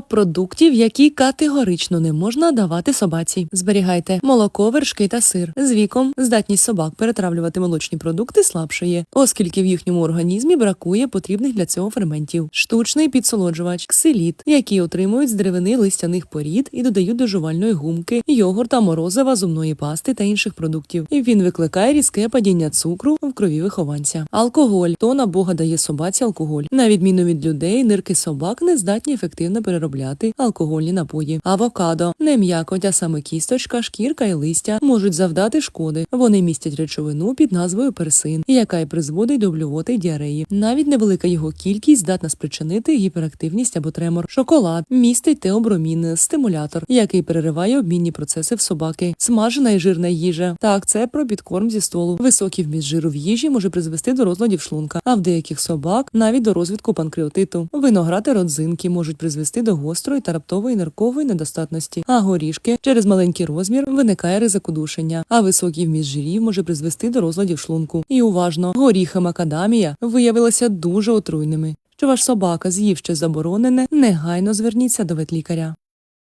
Продуктів, які категорично не можна давати собаці. Зберігайте молоко, вершки та сир. З віком здатність собак перетравлювати молочні продукти слабшає, оскільки в їхньому організмі бракує потрібних для цього ферментів. Штучний підсолоджувач, ксиліт, які отримують з деревини листяних порід і додають до жувальної гумки, йогурта, морозива, зубної пасти та інших продуктів. Він викликає різке падіння цукру в крові вихованця. Алкоголь то на Бога дає собаці алкоголь. На відміну від людей, нирки собак не здатні ефективно переробляти алкогольні напої. Авокадо не м'якоть, а саме кісточка, шкірка і листя можуть завдати шкоди. Вони містять речовину під назвою персин, яка й призводить до блювоти й діареї. Навіть невелика його кількість здатна спричинити гіперактивність або тремор. Шоколад містить теобромін, стимулятор, який перериває обмінні процеси в собаки. Смажена і жирна їжа. Так, це про підкорм зі столу. Високий вміст жиру в їжі може призвести до розладів шлунка, а в деяких собак навіть до розвитку панкреатиту. Виноград і родзинки можуть призвести до гострої та раптової ниркової недостатності, а горішки через маленький розмір виникає ризик удушення, а високий вміст жирів може призвести до розладів шлунку. І уважно, горіхи макадамія виявилися дуже отруйними. Що ваш собака з'їв щось заборонене, негайно зверніться до ветлікаря.